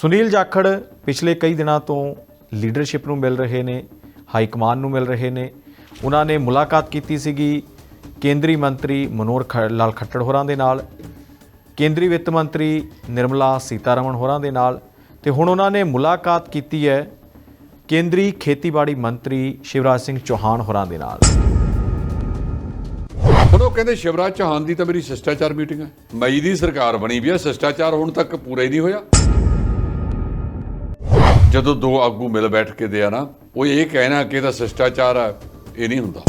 ਸੁਨੀਲ ਜਾਖੜ ਪਿਛਲੇ ਕਈ ਦਿਨਾਂ ਤੋਂ ਲੀਡਰਸ਼ਿਪ ਨੂੰ ਮਿਲ ਰਹੇ ਨੇ, ਹਾਈ ਕਮਾਨ ਨੂੰ ਮਿਲ ਰਹੇ ਨੇ। ਉਹਨਾਂ ਨੇ ਮੁਲਾਕਾਤ ਕੀਤੀ ਸੀਗੀ ਕੇਂਦਰੀ ਮੰਤਰੀ ਮਨੋਹਰ ਖ- ਲਾਲ ਖੱਟੜ ਹੋਰਾਂ ਦੇ ਨਾਲ, ਕੇਂਦਰੀ ਵਿੱਤ ਮੰਤਰੀ ਨਿਰਮਲਾ ਸੀਤਾਰਮਣ ਹੋਰਾਂ ਦੇ ਨਾਲ ਤੇ ਹੁਣ ਉਹਨਾਂ ਨੇ ਮੁਲਾਕਾਤ ਕੀਤੀ ਹੈ ਕੇਂਦਰੀ ਖੇਤੀਬਾੜੀ ਮੰਤਰੀ ਸ਼ਿਵਰਾਜ ਸਿੰਘ ਚੌਹਾਨ ਹੋਰਾਂ ਦੇ ਨਾਲ। ਹੁਣ ਉਹ ਕਹਿੰਦੇ ਸ਼ਿਵਰਾਜ ਚੌਹਾਨ ਦੀ ਤਾਂ ਮੇਰੀ ਸ਼ਿਸ਼ਟਾਚਾਰ ਮੀਟਿੰਗ ਹੈ। ਮਈ ਦੀ ਸਰਕਾਰ ਬਣੀ ਵੀ ਹੈ, ਸ਼ਿਸ਼ਟਾਚਾਰ ਹੁਣ ਤੱਕ ਪੂਰਾ ਹੀ ਨਹੀਂ ਹੋਇਆ। ਜਦੋਂ ਦੋ ਆਗੂ ਮਿਲ ਬੈਠ ਕੇ ਦੇ ਆ ਨਾ, ਉਹ ਇਹ ਕਹਿਣਾ ਕਿ ਇਹਦਾ ਸ਼ਿਸ਼ਟਾਚਾਰ ਹੈ ਇਹ ਨਹੀਂ ਹੁੰਦਾ।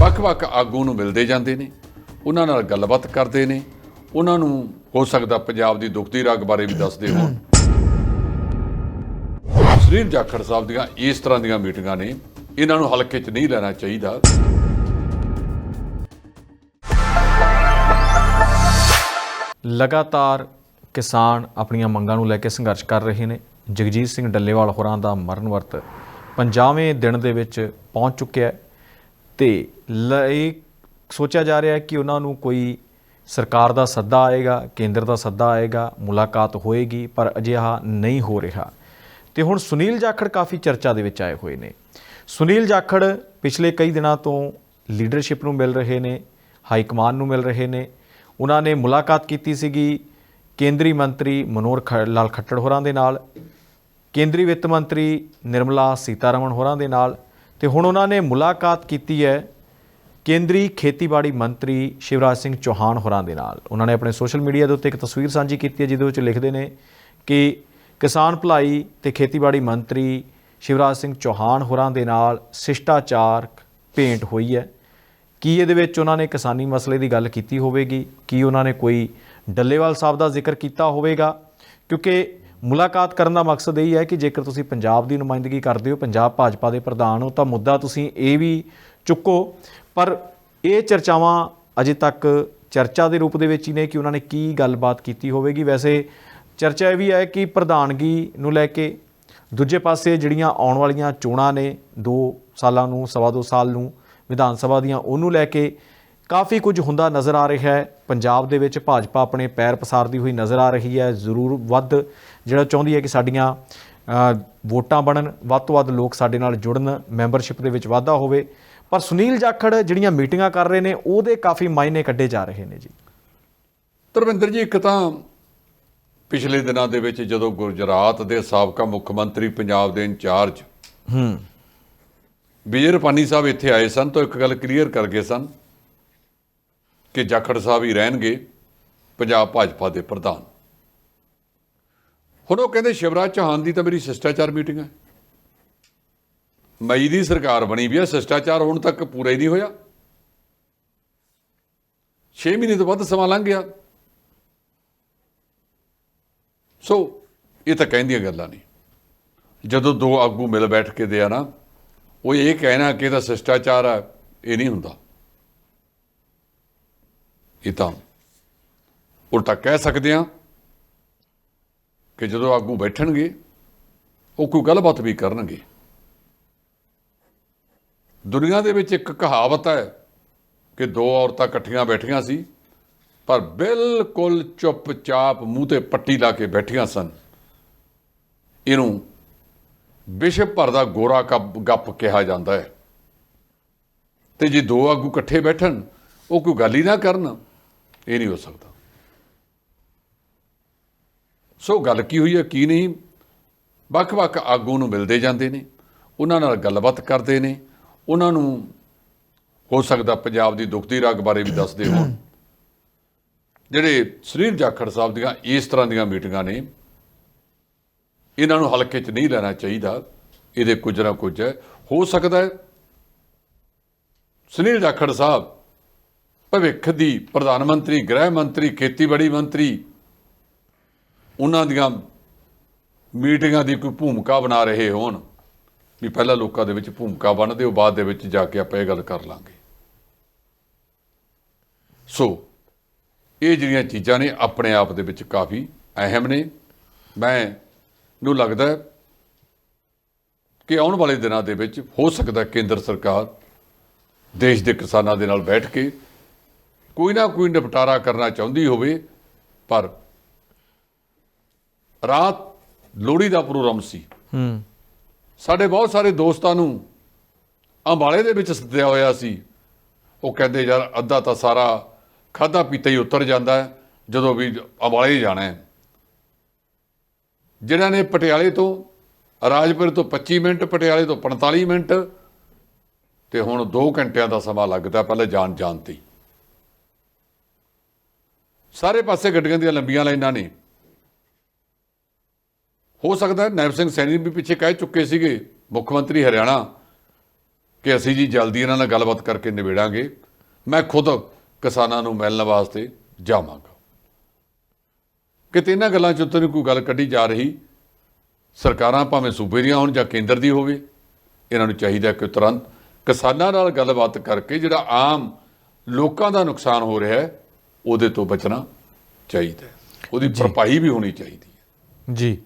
ਵੱਖ-ਵੱਖ ਆਗੂ ਨੂੰ ਮਿਲਦੇ ਜਾਂਦੇ ਨੇ, ਉਹਨਾਂ ਨਾਲ ਗੱਲਬਾਤ ਕਰਦੇ ਨੇ, ਉਹਨਾਂ ਨੂੰ ਹੋ ਸਕਦਾ ਪੰਜਾਬ ਦੀ ਦੁਖਦੀ ਰਾਗ ਬਾਰੇ ਵੀ ਦੱਸਦੇ ਹੋਣ। ਸ੍ਰੀ ਜਾਖੜ ਸਾਹਿਬ ਦੀਆਂ ਇਸ ਤਰ੍ਹਾਂ ਦੀਆਂ ਮੀਟਿੰਗਾਂ ਨੇ, ਇਹਨਾਂ ਨੂੰ ਹਲਕੇ 'ਚ ਨਹੀਂ ਲੈਣਾ ਚਾਹੀਦਾ। ਲਗਾਤਾਰ ਕਿਸਾਨ ਆਪਣੀਆਂ ਮੰਗਾਂ ਨੂੰ ਲੈ ਕੇ ਸੰਘਰਸ਼ ਕਰ ਰਹੇ ਨੇ। ਜਗਜੀਤ ਸਿੰਘ ਡੱਲੇਵਾਲ ਹੋਰਾਂ ਦਾ ਮਰਨ ਵਰਤ 50ਵੇਂ ਦਿਨ ਦੇ ਵਿੱਚ ਪਹੁੰਚ ਚੁੱਕਿਆ ਹੈ ਤੇ ਲ- ਇਹ ਸੋਚਿਆ ਜਾ ਰਿਹਾ ਹੈ ਕਿ ਉਹਨਾਂ ਨੂੰ ਕੋਈ ਸਰਕਾਰ ਦਾ ਸੱਦਾ ਆਏਗਾ, ਕੇਂਦਰ ਦਾ ਸੱਦਾ ਆਏਗਾ, ਮੁਲਾਕਾਤ ਹੋਏਗੀ, ਪਰ ਅਜਿਹਾ ਨਹੀਂ ਹੋ ਰਿਹਾ। ਤੇ ਹੁਣ ਸੁਨੀਲ ਜਾਖੜ ਕਾਫੀ ਚਰਚਾ ਦੇ ਵਿੱਚ ਆਏ ਹੋਏ ਨੇ। ਸੁਨੀਲ ਜਾਖੜ ਪਿਛਲੇ ਕਈ ਦਿਨਾਂ ਤੋਂ ਲੀਡਰਸ਼ਿਪ ਨੂੰ ਮਿਲ ਰਹੇ ਨੇ ਹਾਈ ਕਮਾਨ ਨੂੰ ਮਿਲ ਰਹੇ ਨੇ। ਉਹਨਾਂ ਨੇ ਮੁਲਾਕਾਤ ਕੀਤੀ ਸੀਗੀ ਕੇਂਦਰੀ ਮੰਤਰੀ ਮਨੋਹਰ ਖ- ਲਾਲ ਖੱਟੜ ਹੋਰਾਂ ਦੇ ਨਾਲ, ਕੇਂਦਰੀ ਵਿੱਤ ਮੰਤਰੀ ਨਿਰਮਲਾ ਸੀਤਾਰਮਣ ਹੋਰਾਂ ਦੇ ਨਾਲ ਤੇ ਹੁਣ ਉਹਨਾਂ ਨੇ ਮੁਲਾਕਾਤ ਕੀਤੀ ਹੈ ਕੇਂਦਰੀ ਖੇਤੀਬਾੜੀ ਮੰਤਰੀ ਸ਼ਿਵਰਾਜ ਸਿੰਘ ਚੌਹਾਨ ਹੋਰਾਂ ਦੇ ਨਾਲ। ਉਹਨਾਂ ਨੇ ਆਪਣੇ ਸੋਸ਼ਲ ਮੀਡੀਆ ਦੇ ਉੱਤੇ ਇੱਕ ਤਸਵੀਰ ਸਾਂਝੀ ਕੀਤੀ ਹੈ ਜਿਹਦੇ ਵਿੱਚ ਲਿਖਦੇ ਨੇ ਕਿ ਕਿਸਾਨ ਭਲਾਈ ਤੇ ਖੇਤੀਬਾੜੀ ਮੰਤਰੀ ਸ਼ਿਵਰਾਜ ਸਿੰਘ ਚੌਹਾਨ ਹੋਰਾਂ ਦੇ ਨਾਲ ਸ਼ਿਸ਼ਟਾਚਾਰ ਭੇਂਟ ਹੋਈ ਹੈ। ਕੀ ਇਹਦੇ ਵਿੱਚ ਉਹਨਾਂ ਨੇ ਕਿਸਾਨੀ ਮਸਲੇ ਦੀ ਗੱਲ ਕੀਤੀ ਹੋਵੇਗੀ? ਕੀ ਉਹਨਾਂ ਨੇ ਕੋਈ ਡੱਲੇਵਾਲ ਸਾਹਿਬ ਦਾ ਜ਼ਿਕਰ ਕੀਤਾ ਹੋਵੇਗਾ, ਕਿਉਂਕਿ ਮੁਲਾਕਾਤ ਕਰਨ ਦਾ ਮਕਸਦ ਇਹ ਹੈ ਕਿ ਜੇਕਰ ਤੁਸੀਂ ਪੰਜਾਬ ਦੀ ਨੁਮਾਇੰਦਗੀ ਕਰਦੇ ਹੋ, ਪੰਜਾਬ ਭਾਜਪਾ ਦੇ ਪ੍ਰਧਾਨ ਹੋ, ਤਾਂ ਮੁੱਦਾ ਤੁਸੀਂ ਇਹ ਵੀ ਚੁੱਕੋ। ਪਰ ਇਹ ਚਰਚਾਵਾਂ ਅਜੇ ਤੱਕ ਚਰਚਾ ਦੇ ਰੂਪ ਦੇ ਵਿੱਚ ਹੀ ਨੇ ਕਿ ਉਹਨਾਂ ਨੇ ਕੀ ਗੱਲਬਾਤ ਕੀਤੀ ਹੋਵੇਗੀ। ਵੈਸੇ ਚਰਚਾ ਇਹ ਵੀ ਹੈ ਕਿ ਪ੍ਰਧਾਨਗੀ ਨੂੰ ਲੈ ਕੇ ਦੂਜੇ ਪਾਸੇ ਜਿਹੜੀਆਂ ਆਉਣ ਵਾਲੀਆਂ ਚੋਣਾਂ ਨੇ 2 ਸਾਲਾਂ ਨੂੰ, ਸਵਾ ਦੋ ਸਾਲ ਨੂੰ, ਵਿਧਾਨ ਸਭਾ ਦੀਆਂ, ਉਹਨੂੰ ਲੈ ਕੇ ਕਾਫੀ ਕੁਝ ਹੁੰਦਾ ਨਜ਼ਰ ਆ ਰਿਹਾ ਹੈ। ਪੰਜਾਬ ਦੇ ਵਿੱਚ ਭਾਜਪਾ ਆਪਣੇ ਪੈਰ ਪਸਾਰਦੀ ਹੋਈ ਨਜ਼ਰ ਆ ਰਹੀ ਹੈ। ਜ਼ਰੂਰ ਵੱਧ ਜਿਹੜਾ ਚਾਹੁੰਦੀ ਹੈ ਕਿ ਸਾਡੀਆਂ ਵੋਟਾਂ ਬਣਨ ਵੱਧ ਤੋਂ ਵੱਧ ਲੋਕ ਸਾਡੇ ਨਾਲ ਜੁੜਨ ਮੈਂਬਰਸ਼ਿਪ ਦੇ ਵਿੱਚ ਵਾਧਾ ਹੋਵੇ। ਪਰ ਸੁਨੀਲ ਜਾਖੜ ਜਿਹੜੀਆਂ ਮੀਟਿੰਗਾਂ ਕਰ ਰਹੇ ਨੇ ਉਹਦੇ ਕਾਫੀ ਮਾਇਨੇ ਕੱਢੇ ਜਾ ਰਹੇ ਨੇ ਜੀ। ਧਰਮਿੰਦਰ ਜੀ ਇੱਕ ਤਾਂ ਪਿਛਲੇ ਦਿਨਾਂ ਦੇ ਵਿੱਚ ਜਦੋਂ ਗੁਜਰਾਤ ਦੇ ਸਾਬਕਾ ਮੁੱਖ ਮੰਤਰੀ ਪੰਜਾਬ ਦੇ ਇੰਚਾਰਜ ਹੂੰ। ਵਿਜੇ ਰੁਪਾਨੀ ਸਾਹਿਬ ਇੱਥੇ ਆਏ ਸਨ ਤਾਂ ਇੱਕ ਗੱਲ ਕਲੀਅਰ ਕਰ ਗਏ ਸਨ। ਕਿ ਜਾਖੜ ਸਾਹਿਬ ਹੀ ਰਹਿਣਗੇ ਪੰਜਾਬ ਭਾਜਪਾ ਦੇ ਪ੍ਰਧਾਨ। ਹੁਣ ਉਹ ਕਹਿੰਦੇ ਸ਼ਿਵਰਾਜ ਚੌਹਾਨ ਦੀ ਤਾਂ ਮੇਰੀ ਸ਼ਿਸ਼ਟਾਚਾਰ ਮੀਟਿੰਗ ਹੈ। ਮਈ ਦੀ ਸਰਕਾਰ ਬਣੀ ਵੀ ਹੈ, ਸ਼ਿਸ਼ਟਾਚਾਰ ਹੁਣ ਤੱਕ ਪੂਰਾ ਹੀ ਨਹੀਂ ਹੋਇਆ। 6 ਮਹੀਨੇ ਤੋਂ ਵੱਧ ਸਮਾਂ ਲੰਘ ਗਿਆ। ਸੋ ਇਹ ਤਾਂ ਕਹਿੰਦੀਆਂ ਗੱਲਾਂ ਨਹੀਂ ਜਦੋਂ ਦੋ ਆਗੂ ਮਿਲ ਬੈਠ ਕੇ ਦੇ ਆ ਨਾ, ਉਹ ਇਹ ਕਹਿਣਾ ਕਿ ਇਹਦਾ ਸ਼ਿਸ਼ਟਾਚਾਰ ਹੈ, ਇਹ ਨਹੀਂ ਹੁੰਦਾ। ਇਹ ਤਾਂ ਉਲਟਾ ਕਹਿ ਸਕਦੇ ਆ ਕਿ ਜਦੋਂ ਆਗੂ ਬੈਠਣਗੇ, ਉਹ ਕੋਈ ਗੱਲਬਾਤ ਵੀ ਕਰਨਗੇ। ਦੁਨੀਆ ਦੇ ਵਿੱਚ ਇੱਕ ਕਹਾਵਤ ਹੈ ਕਿ ਦੋ ਔਰਤਾਂ ਇਕੱਠੀਆਂ ਬੈਠੀਆਂ ਸੀ, ਪਰ ਬਿਲਕੁਲ ਚੁੱਪਚਾਪ ਮੂੰਹ ਤੇ ਪੱਟੀ ਲਾ ਕੇ ਬੈਠੀਆਂ ਸਨ। ਇਹਨੂੰ ਵਿਸ਼ਵ ਭਰ ਦਾ ਗੋਰਾ ਕੱਪ ਗੱਪ ਕਿਹਾ ਜਾਂਦਾ ਹੈ। ਤੇ ਜੇ ਦੋ ਆਗੂ ਇਕੱਠੇ ਬੈਠਣ, ਉਹ ਕੋਈ ਗੱਲ ਹੀ ਨਾ ਕਰਨ। ਇਹ ਨਹੀਂ ਹੋ ਸਕਦਾ। ਸੋ ਗੱਲ ਕੀ ਹੋਈ ਹੈ, ਕੀ ਨਹੀਂ? ਵੱਖ-ਵੱਖ ਆਗੂ ਨੂੰ ਮਿਲਦੇ ਜਾਂਦੇ ਨੇ, ਉਹਨਾਂ ਨਾਲ ਗੱਲਬਾਤ ਕਰਦੇ ਨੇ, ਉਹਨਾਂ ਨੂੰ ਹੋ ਸਕਦਾ ਪੰਜਾਬ ਦੀ ਦੁੱਖ ਦੀ ਰਾਗ ਬਾਰੇ ਵੀ ਦੱਸਦੇ ਹੋਣ। ਜਿਹੜੇ ਸੁਨੀਲ ਜਾਖੜ ਸਾਹਿਬ ਦੀਆਂ ਇਸ ਤਰ੍ਹਾਂ ਦੀਆਂ ਮੀਟਿੰਗਾਂ ਨੇ, ਇਹਨਾਂ ਨੂੰ ਹਲਕੇ 'ਚ ਨਹੀਂ ਲੈਣਾ ਚਾਹੀਦਾ, ਇਹਦੇ ਕੁਝ ਨਾ ਕੁਝ ਹੈ। ਹੋ ਸਕਦਾ ਸੁਨੀਲ ਜਾਖੜ ਸਾਹਿਬ ਭਵਿੱਖ ਦੀ ਪ੍ਰਧਾਨ ਮੰਤਰੀ, ਗ੍ਰਹਿ ਮੰਤਰੀ, ਖੇਤੀਬਾੜੀ ਮੰਤਰੀ, ਉਹਨਾਂ ਦੀਆਂ ਮੀਟਿੰਗਾਂ ਦੀ ਕੋਈ ਭੂਮਿਕਾ ਬਣਾ ਰਹੇ ਹੋਣ, ਵੀ ਪਹਿਲਾਂ ਲੋਕਾਂ ਦੇ ਵਿੱਚ ਭੂਮਿਕਾ ਬਣਦੇ, ਉਹ ਬਾਅਦ ਦੇ ਵਿੱਚ ਜਾ ਕੇ ਆਪਾਂ ਇਹ ਗੱਲ ਕਰ ਲਾਂਗੇ। ਸੋ, ਇਹ ਜਿਹੜੀਆਂ ਚੀਜ਼ਾਂ ਨੇ ਆਪਣੇ ਆਪ ਦੇ ਵਿੱਚ ਕਾਫੀ ਅਹਿਮ ਨੇ। ਮੈਂ ਨੂੰ ਲੱਗਦਾ ਕਿ ਆਉਣ ਵਾਲੇ ਦਿਨਾਂ ਦੇ ਵਿੱਚ ਹੋ ਸਕਦਾ ਕੇਂਦਰ ਸਰਕਾਰ ਦੇਸ਼ ਦੇ ਕਿਸਾਨਾਂ ਦੇ ਨਾਲ ਬੈਠ ਕੇ ਕੋਈ ਨਾ ਕੋਈ ਨਿਪਟਾਰਾ ਕਰਨਾ ਚਾਹੁੰਦੀ ਹੋਵੇ ਪਰ ਰਾਤ ਲੋਹੜੀ ਦਾ ਪ੍ਰੋਗਰਾਮ ਸੀ। ਹੂੰ। ਸਾਡੇ ਬਹੁਤ ਸਾਰੇ ਦੋਸਤਾਂ ਨੂੰ ਅੰਬਾਲੇ ਦੇ ਵਿੱਚ ਸੱਦਿਆ ਹੋਇਆ ਸੀ। ਉਹ ਕਹਿੰਦੇ ਯਾਰ ਅੱਧਾ ਤਾਂ ਸਾਰਾ ਖਾਦਾ ਪੀਤਾ ਹੀ ਉਤਰ ਜਾਂਦਾ ਹੈ ਜਦੋਂ ਵੀ ਅੰਬਾਲੇ ਜਾਣਾ ਹੈ। ਜਿਨ੍ਹਾਂ ਨੇ ਪਟਿਆਲੇ ਤੋਂ ਰਾਜਪੁਰ ਤੋਂ 25 ਮਿੰਟ ਪਟਿਆਲੇ ਤੋਂ 45 ਮਿੰਟ ਤੇ ਹੁਣ 2 ਘੰਟਿਆਂ ਦਾ ਸਮਾਂ ਲੱਗਦਾ ਪਹਿਲੇ ਜਾਣ ਜਾਣ ਤੇ। ਸਾਰੇ ਪਾਸੇ ਗੱਡੀਆਂ ਦੀਆਂ ਲੰਬੀਆਂ ਲਾਈਨਾਂ ਨੇ। ਹੋ ਸਕਦਾ ਹੈ ਨਾਇਬ ਸਿੰਘ ਸੈਣੀ ਵੀ ਪਿੱਛੇ ਕਹਿ ਚੁੱਕੇ ਸੀਗੇ, ਮੁੱਖ ਮੰਤਰੀ ਹਰਿਆਣਾ, ਕਿ ਅਸੀਂ ਜੀ ਜਲਦੀ ਇਹਨਾਂ ਨਾਲ ਗੱਲਬਾਤ ਕਰਕੇ ਨਿਬੇੜਾਂਗੇ। ਮੈਂ ਖੁਦ ਕਿਸਾਨਾਂ ਨੂੰ ਮਿਲਣ ਵਾਸਤੇ ਜਾਵਾਂਗਾ। ਕਿਤੇ ਇਹਨਾਂ ਗੱਲਾਂ 'ਚ ਉੱਤੇ ਨਹੀਂ ਕੋਈ ਗੱਲ ਕੱਢੀ ਜਾ ਰਹੀ, ਸਰਕਾਰਾਂ ਭਾਵੇਂ ਸੂਬੇ ਦੀਆਂ ਹੋਣ ਜਾਂ ਕੇਂਦਰ ਦੀ ਹੋਵੇ, ਇਹਨਾਂ ਨੂੰ ਚਾਹੀਦਾ ਕਿ ਤੁਰੰਤ ਕਿਸਾਨਾਂ ਨਾਲ ਗੱਲਬਾਤ ਕਰਕੇ ਜਿਹੜਾ ਆਮ ਲੋਕਾਂ ਦਾ ਨੁਕਸਾਨ ਹੋ ਰਿਹਾ ਹੈ ਉਹਦੇ ਤੋਂ ਬਚਣਾ ਚਾਹੀਦਾ ਹੈ। ਉਹਦੀ ਭਰਪਾਈ ਵੀ ਹੋਣੀ ਚਾਹੀਦੀ ਹੈ। ਜੀ।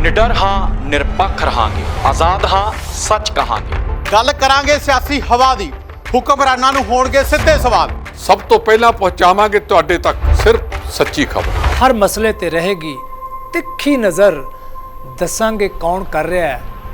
ਨਿਡਰ ਹਾਂ ਨਿਰਪੱਖ ਰਹਾਂਗੇ। ਆਜ਼ਾਦ ਹਾਂ ਸੱਚ ਕਹਾਂਗੇ। ਗੱਲ ਕਰਾਂਗੇ ਸਿਆਸੀ ਹਵਾ ਦੀ। ਹੁਕਮਰਾਨਾਂ ਨੂੰ ਹੋਣਗੇ ਸਿੱਧੇ ਸਵਾਲ। ਸਭ ਤੋਂ ਪਹਿਲਾਂ ਪਹੁੰਚਾਵਾਂਗੇ ਤੁਹਾਡੇ ਤੱਕ ਸਿਰਫ ਸੱਚੀ ਖਬਰ। ਹਰ ਮਸਲੇ ਤੇ ਰਹੇਗੀ ਤਿੱਖੀ ਨਜ਼ਰ। ਦੱਸਾਂਗੇ ਕੌਣ ਕਰ ਰਿਹਾ ਹੈ।